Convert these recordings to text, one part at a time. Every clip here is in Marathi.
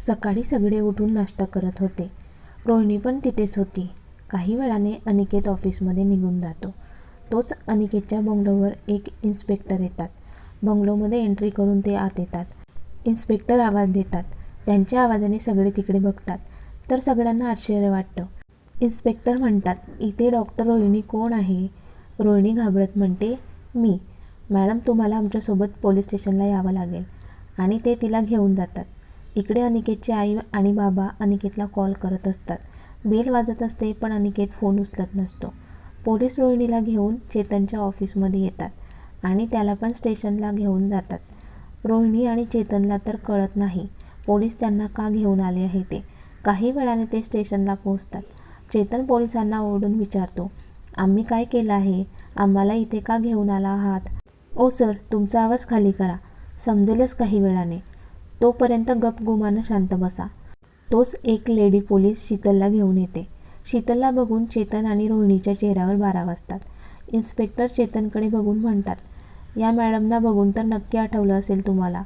सकाळी सगळे उठून नाश्ता करत होते. रोहिणी पण तिथेच होती. काही वेळाने अनिकेत ऑफिसमध्ये निघून जातो. तोच अनिकेतच्या बंगलोवर एक इन्स्पेक्टर येतात. बंगलोमध्ये एंट्री करून ते आत येतात. इन्स्पेक्टर आवाज देतात. त्यांच्या आवाजाने सगळे तिकडे बघतात. तर सगळ्यांना आश्चर्य वाटतं. इन्स्पेक्टर म्हणतात इथे डॉक्टर रोहिणी कोण आहे? रोहिणी घाबरत म्हणते मी. मॅडम तुम्हाला आमच्यासोबत पोलीस स्टेशनला यावं लागेल. आणि ते तिला घेऊन जातात. इकडे अनिकेतची आई आणि बाबा अनिकेतला कॉल करत असतात. बेल वाजत असते पण अनिकेत फोन उचलत नसतो. पोलीस रोहिणीला घेऊन चेतनच्या ऑफिसमध्ये येतात आणि त्याला पण स्टेशनला घेऊन जातात. रोहिणी आणि चेतनला तर कळत नाही पोलीस त्यांना का घेऊन आले आहे ते. काही वेळाने ते स्टेशनला पोहोचतात. चेतन पोलिसांना ओरडून विचारतो आम्ही काय केलं आहे? आम्हाला इथे का घेऊन आला आहात? ओ सर तुमचा आवाज खाली करा. समजेलच काही वेळाने. तोपर्यंत गपगुमानं शांत बसा. तोच एक लेडी पोलीस शीतलला घेऊन येते. शीतलला बघून चेतन आणि रोहिणीच्या चेहऱ्यावर बारा वाजतात. इन्स्पेक्टर चेतनकडे बघून म्हणतात या मॅडमना बघून तर नक्की आठवलं असेल तुम्हाला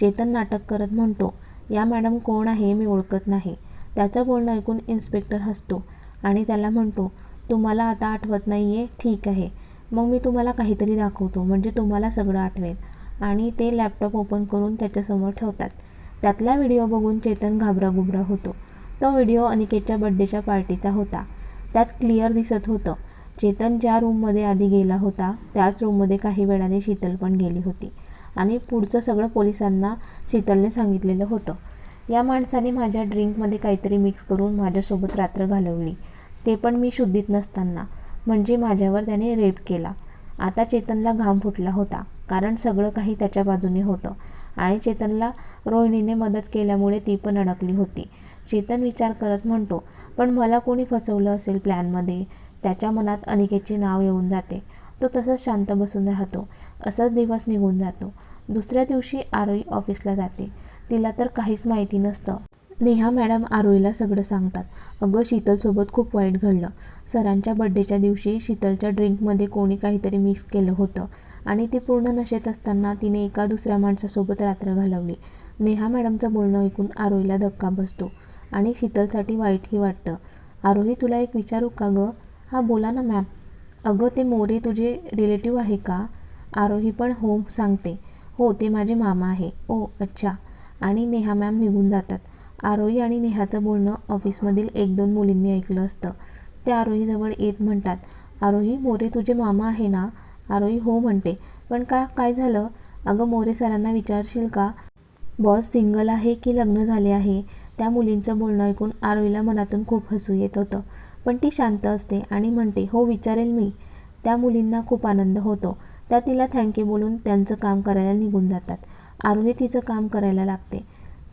चेतन नाटक करत म्हणतो या मॅडम कोण आहे मी ओळखत नाही त्याचं बोलणं ऐकून इन्स्पेक्टर हसतो आणि त्याला म्हणतो तुम्हाला आता आठवत नाही आहे ठीक आहे. मग मी तुम्हाला काहीतरी दाखवतो. म्हणजे तुम्हाला सगळं आठवेल. आणि ते लॅपटॉप ओपन करून त्याच्यासमोर ठेवतात. त्यातला व्हिडिओ बघून चेतन घाबरागुबरा होतो. तो व्हिडिओ अनिकेतच्या बड्डेच्या पार्टीचा होता. त्यात क्लिअर दिसत होतं. चेतन ज्या रूममध्ये आधी गेला होता त्याच रूममध्ये काही वेळाने शीतल पण गेली होती. आणि पुढचं सगळं पोलिसांना शीतलने सांगितलेलं होतं. या माणसाने माझ्या ड्रिंकमध्ये काहीतरी मिक्स करून माझ्यासोबत रात्र घालवली. ते पण मी शुद्धीत नसताना. म्हणजे माझ्यावर त्याने रेप केला. आता चेतनला घाम फुटला होता कारण सगळं काही त्याच्या बाजूने होतं. आणि चेतनला रोहिणीने मदत केल्यामुळे ती पण अडकली होती. चेतन विचार करत म्हणतो पण मला कोणी फसवलं असेल प्लॅनमध्ये त्याच्या मनात अनिकेतचे नाव येऊन जाते. तो तसंच शांत बसून राहतो. असाच दिवस निघून जातो. दुसऱ्या दिवशी आरोई ऑफिसला जाते. तिला तर काहीच माहिती नसतं. नेहा मॅडम आरोहीला सगळं सांगतात. अगं शीतलसोबत खूप वाईट घडलं. सरांच्या बड्डेच्या दिवशी शीतलच्या ड्रिंकमध्ये कोणी काहीतरी मिक्स केलं होतं आणि ती पूर्ण नशेत असताना तिने एका दुसऱ्या माणसासोबत रात्र घालवली. नेहा मॅडमचं बोलणं ऐकून आरोहीला धक्का बसतो आणि शीतलसाठी वाईटही वाटतं. आरोही तुला एक विचारू का गं? हां बोला ना मॅम. अगं ते मोरे तुझे रिलेटिव्ह आहे का? आरोही पण हो सांगते. हो ते माझे मामा आहे. ओ अच्छा. आणि नेहा मॅम निघून जातात. आरोही आणि नेहाचं बोलणं ऑफिसमधील एक दोन मुलींनी ऐकलं असतं. ते आरोहीजवळ येत म्हणतात आरोही मोरे तुझे मामा आहे ना? आरोही हो म्हणते. पण का काय झालं? अगं मोरे सरांना विचारशील का? बॉस सिंगल आहे की लग्न झाले आहे? त्या मुलींचं बोलणं ऐकून आरोहीला मनातून खूप हसू येत होतं. पण ती शांत असते आणि म्हणते हो विचारेल मी. त्या मुलींना खूप आनंद होतो. त्या तिला थँक्यू बोलून त्यांचं काम करायला निघून जातात. आरोही तिचं काम करायला लागते.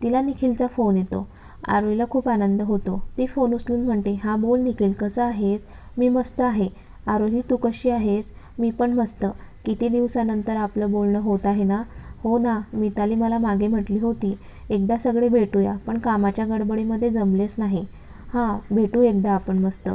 तिला निखिलचा फोन येतो. आरोहीला खूप आनंद होतो. ती फोन उचलून म्हणते हा बोल निखिल कसा आहेस? मी मस्त आहे. आरोही तू कशी आहेस? मी पण मस्त. किती दिवसानंतर आपलं बोलणं होत आहे ना? हो ना मिताली मला मागे म्हटली होती. एकदा सगळे भेटूया पण कामाच्या गडबडीमध्ये जमलेच नाही. हां भेटू एकदा आपण मस्त.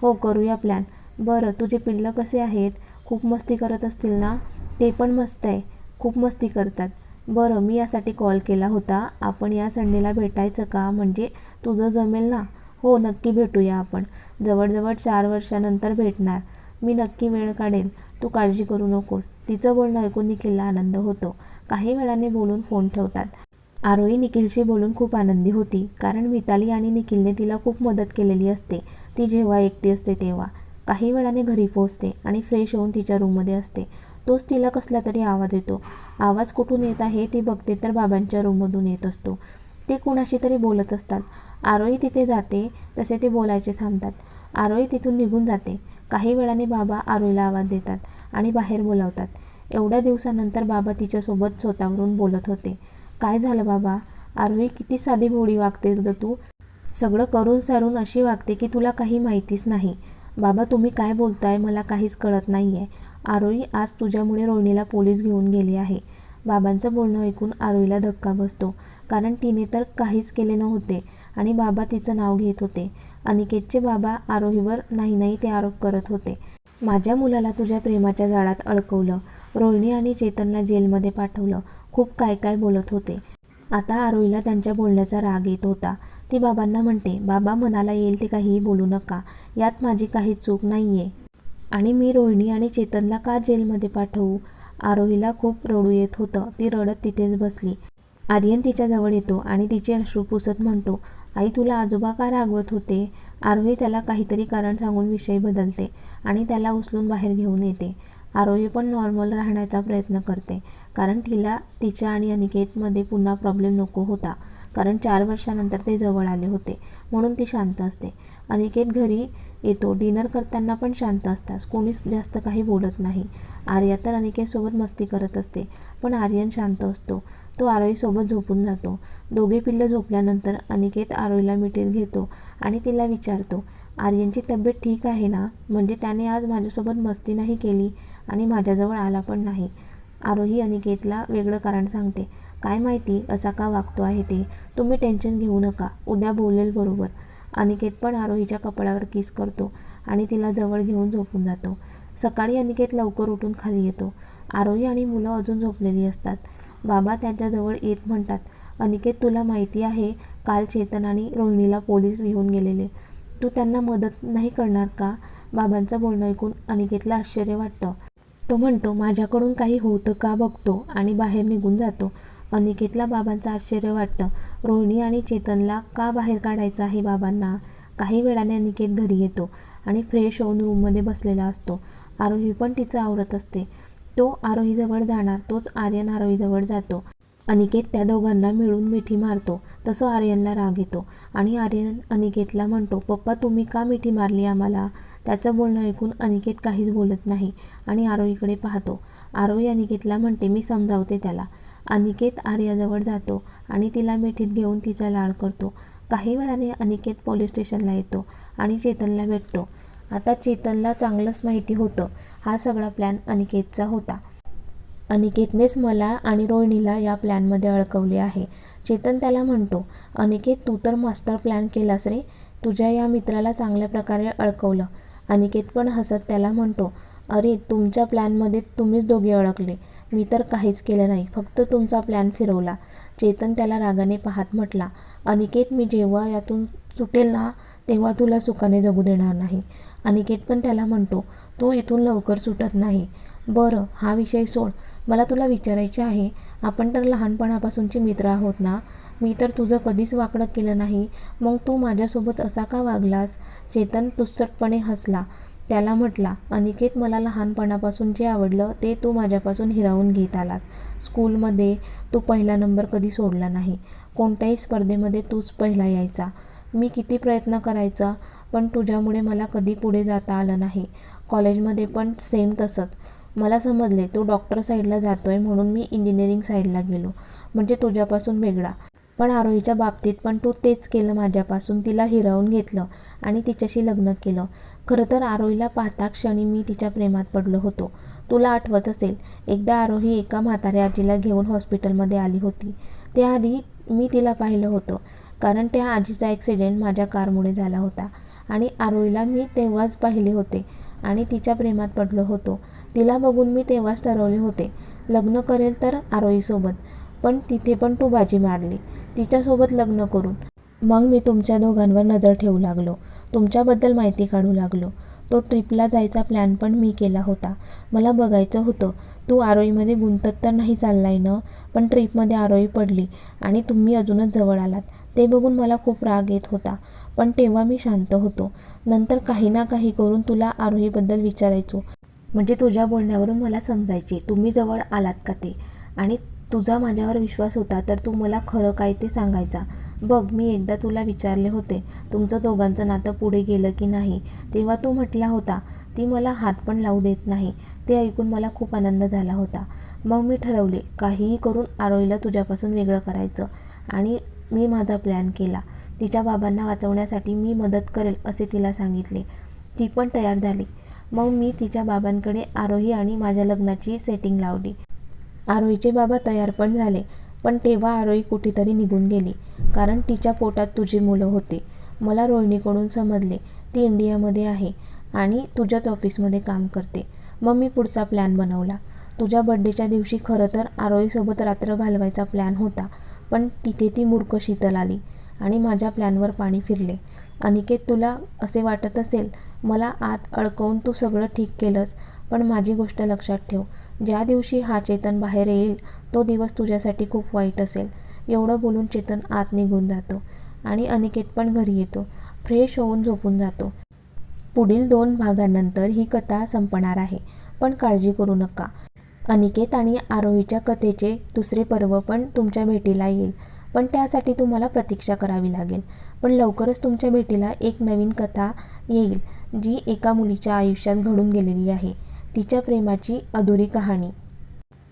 हो करूया प्लॅन बरं तुझे पिल्लं कसे आहेत? खूप मस्ती करत असतील ना? ते पण मस्त आहे. खूप मस्ती करतात. बरं मी यासाठी कॉल केला होता. आपण या संडेला भेटायचं का? म्हणजे तुझं जमेल ना? हो नक्की भेटूया आपण. जवळजवळ चार वर्षानंतर भेटणार. मी नक्की वेळ काढेल. तू काळजी करू नकोस. तिचं बोलणं ऐकून निखिलला आनंद होतो. काही वेळाने बोलून फोन ठेवतात. आरोही निखिलशी बोलून खूप आनंदी होती कारण मिताली आणि निखिलने तिला खूप मदत केलेली असते. ती जेव्हा एकटी असते तेव्हा. काही वेळाने घरी पोहोचते आणि फ्रेश होऊन तिच्या रूममध्ये असते. तोच तिला कसला तरी आवाज येतो. आवाज कुठून येत आहे ती बघते तर बाबांच्या रूममधून येत असतो. ते कुणाशी तरी बोलत असतात. आरोही तिथे जाते तसे ते बोलायचे थांबतात. आरोही तिथून निघून जाते. काही वेळाने बाबा आरोहीला आवाज देतात आणि बाहेर बोलावतात. एवढ्या दिवसानंतर बाबा तिच्यासोबत स्वतःवरून बोलत होते. काय झालं बाबा? आरोही किती साधी भोळी वागतेस ग तू. सगळं करून सारून अशी वागते की तुला काही माहितीच नाही. बाबा तुम्ही काय बोलताय मला काहीच कळत नाही आहे आरोही आज तुझ्यामुळे रोहिणीला पोलीस घेऊन गेले आहे. बाबांचं बोलणं ऐकून आरोहीला धक्का बसतो. कारण तिने तर काहीच केले नव्हते आणि बाबा तिचं नाव घेत होते. अनिकेतचे बाबा आरोहीवर नाही नाही ते आरोप करत होते. माझ्या मुलाला तुझ्या प्रेमाच्या जाळात अडकवलं. रोहिणी आणि चेतनला जेलमध्ये पाठवलं. खूप काय काय बोलत होते. आता आरोहीला त्यांच्या बोलण्याचा राग येत होता. ती बाबांना म्हणते बाबा मनाला येईल ते काहीही बोलू नका. यात माझी काही चूक नाही आहे आणि मी रोहिणी आणि चेतनला का जेलमध्ये पाठवू? आरोहीला खूप रडू येत होतं. ती रडत तिथेच बसली. आर्यन तिच्याजवळ येतो आणि तिचे अश्रू पुसत म्हणतो आई तुला आजोबा का रागवत होते? आरोही त्याला काहीतरी कारण सांगून विषय बदलते आणि त्याला उचलून बाहेर घेऊन येते. आरोही पण नॉर्मल राहण्याचा प्रयत्न करते कारण तिला तिच्या आणि अनिकेतमध्ये पुन्हा प्रॉब्लेम नको होता कारण चार वर्षानंतर ते जवळ आले होते म्हणून ती शांत असते. अनिकेत घरी येतो. डिनर करताना पण शांत असतात. कोणीच जास्त काही बोलत नाही. आर्या तर अनिकेतसोबत मस्ती करत असते पण आर्यन शांत असतो. तो आरोहीसोबत झोपून जातो. दोघे पिल्लं झोपल्यानंतर अनिकेत आरोहीला मिठीत घेतो आणि तिला विचारतो आर्यनची तब्येत ठीक आहे ना? म्हणजे त्याने आज माझ्यासोबत मस्ती नाही केली आणि माझ्याजवळ आला पण नाही. आरोही अनिकेतला वेगळं कारण सांगते. काय माहिती असा का वागतो आहे ते? तुम्ही टेन्शन घेऊ नका. उद्या बोलेल बरोबर. अनिकेत पण आरोहीच्या कपाळावर किस करतो आणि तिला जवळ घेऊन झोपून जातो. सकाळी अनिकेत लवकर उठून खाली येतो. आरोही आणि मुलं अजून झोपलेली असतात. बाबा त्याच्याजवळ येत म्हणतात अनिकेत तुला माहिती आहे काल चेतन आणि रोहिणीला पोलीस घेऊन गेलेले. तू त्यांना मदत नाही करणार का? बाबांचं बोलणं ऐकून अनिकेतला आश्चर्य वाटतं. तो म्हणतो माझ्याकडून काही होतं का बघतो आणि बाहेर निघून जातो. अनिकेतला बाबांचं आश्चर्य वाटतं रोहिणी आणि चेतनला का बाहेर काढायचं आहे बाबांना? काही वेळाने अनिकेत घरी येतो आणि फ्रेश होऊन रूममध्ये बसलेला असतो. आरोही पण तिचं आवरत असते. तो आरोहीजवळ जाणार तोच आर्यन आरोहीजवळ जातो. अनिकेत त्या दोघांना मिळून मिठी मारतो. तसं आर्यनला राग येतो आणि आर्यन अनिकेतला म्हणतो पप्पा तुम्ही का मिठी मारली आम्हाला? त्याचं बोलणं ऐकून अनिकेत काहीच बोलत नाही आणि आरोहीकडे पाहतो. आरोही अनिकेतला म्हणते मी समजावते त्याला. अनिकेत आर्याजवळ जातो आणि तिला मिठीत घेऊन तिचा लाळ करतो. काही वेळाने अनिकेत पोलीस स्टेशनला येतो आणि चेतनला भेटतो. आता चेतनला चांगलंच माहिती होतं. हा सगळा प्लॅन अनिकेतचा होता. अनिकेतनेच मला आणि रोहिणीला या प्लॅनमध्ये अडकवले आहे. चेतन त्याला म्हणतो अनिकेत तू तर मास्टर प्लॅन केलास रे. तुझ्या या मित्राला चांगल्या प्रकारे अडकवलं. अनिकेत पण हसत त्याला म्हणतो अरे तुमच्या प्लॅनमध्ये तुम्हीच दोघे अडकले. मी तर काहीच केलं नाही. फक्त तुमचा प्लॅन फिरवला. चेतन त्याला रागाने पाहत म्हटला अनिकेत मी जेव्हा यातून सुटेल ना तेव्हा तुला सुखाने जगू देणार नाही. अनिकेत पण त्याला म्हणतो तू इथून लवकर सुटत नाही. बरं हा विषय सोड. मला तुला विचारायचे आहे. आपण तर लहानपणापासूनचे मित्र आहोत ना? मी तर तुझं कधीच वाकडं केलं नाही. मग तू माझ्यासोबत असा का वागलास? चेतन तुस्सटपणे हसला. त्याला म्हटला अनिकेत मला लहानपणापासून जे आवडलं ते तू माझ्यापासून हिरावून घेत आलास. स्कूलमध्ये तू पहिला नंबर कधी सोडला नाही. कोणत्याही स्पर्धेमध्ये तूच पहिला यायचा. मी किती प्रयत्न करायचा पण तुझ्यामुळे मला कधी पुढे जाता आलं नाही. कॉलेजमध्ये पण सेम तसंच. मला समजले तू डॉक्टर साईडला जातो आहे म्हणून मी इंजिनिअरिंग साईडला गेलो. म्हणजे तुझ्यापासून वेगळा. पण आरोहीच्या बाबतीत पण तू तेच केलं माझ्यापासून. तिला हिरावून घेतलं आणि तिच्याशी लग्न केलं. खरं तर आरोहीला पाहता क्षणी मी तिच्या प्रेमात पडलो होतो. तुला आठवत असेल एकदा आरोही एका म्हाताऱ्या आजीला घेऊन हॉस्पिटलमध्ये आली होती. त्याआधी मी तिला पाहिलं होतं कारण त्या आजीचा ॲक्सिडेंट माझ्या कारमुळे झाला होता आणि आरोहीला मी तेव्हाच पाहिले होते आणि तिच्या प्रेमात पडलो होतो. तिला बघून मी तेव्हाच ठरवले होते लग्न करेल तर आरोहीसोबत पण तिथे पण तू बाजी मारली. तिच्यासोबत लग्न करून मग मी तुमच्या दोघांवर नजर ठेवू लागलो. तुमच्याबद्दल माहिती काढू लागलो. तो ट्रिपला जायचा प्लॅन पण मी केला होता. मला बघायचं होतं. तू आरोईमध्ये गुंतत तर नाही चाललाय ना? पण ट्रिपमध्ये आरोई पडली आणि तुम्ही अजूनच जवळ आलात. ते बघून मला खूप राग येत होता. पण तेव्हा मी शांत होतो. नंतर काही ना काही करून तुला आरोहीबद्दल विचारायचो. म्हणजे तुझ्या बोलण्यावरून मला समजायचे तुम्ही जवळ आलात का ते? आणि तुझा माझ्यावर विश्वास होता तर तू मला खरं काय ते सांगायचा. बघ मी एकदा तुला विचारले होते तुमचं दोघांचं नातं पुढे गेलं की नाही? तेव्हा तू म्हटला होता ती मला हात पण लावू देत नाही. ते ऐकून मला खूप आनंद झाला होता. मग मी ठरवले काहीही करून आरोईला तुझ्यापासून वेगळं करायचं. आणि मी माझा प्लॅन केला. तिच्या बाबांना वाचवण्यासाठी मी मदत करेल असे तिला सांगितले. ती पण तयार झाली. मग मी तिच्या बाबांकडे आरोही आणि माझ्या लग्नाची सेटिंग लावली. आरोहीचे बाबा तयार पण झाले. पण तेव्हा आरोही कुठेतरी निघून गेली. कारण तिच्या पोटात तुझी मुलं होते. मला रोहिणीकडून समजले ती इंडियामध्ये आहे आणि तुझ्याच ऑफिसमध्ये काम करते. मग मी पुढचा प्लॅन बनवला. तुझ्या बड्डेच्या दिवशी खरं तर आरोहीसोबत रात्र घालवायचा प्लॅन होता पण तिथे ती मूर्ख शीतल आली आणि माझ्या प्लॅनवर पाणी फिरले. अनिकेत तुला असे वाटत असेल मला आत अडकवून तू सगळं ठीक केलंस पण माझी गोष्ट लक्षात ठेव. ज्या दिवशी हा चेतन बाहेर येईल तो दिवस तुझ्यासाठी खूप वाईट असेल. एवढं बोलून चेतन आत निघून जातो आणि अनिकेत पण घरी येतो. फ्रेश होऊन झोपून जातो. पुढील दोन भागानंतर ही कथा संपणार आहे पण काळजी करू नका. अनिकेत आणि आरोहीच्या कथेचे दुसरे पर्व पण तुमच्या भेटीला येईल पण त्यासाठी तुम्हाला प्रतीक्षा करावी लागेल. पण लवकरच तुमच्या भेटीला एक नवीन कथा येईल जी एका मुलीच्या आयुष्यात घडून गेलेली आहे. तिच्या प्रेमाची अधुरी कहाणी.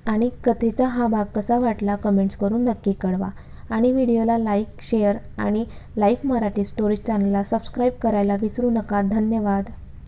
आणि कथेचा हा भाग कसा वाटला कमेंट्स करून नक्की कळवा. आणि व्हिडिओला लाईक शेअर आणि लाईक मराठी स्टोरीज चॅनलला सबस्क्राईब करायला विसरू नका. धन्यवाद.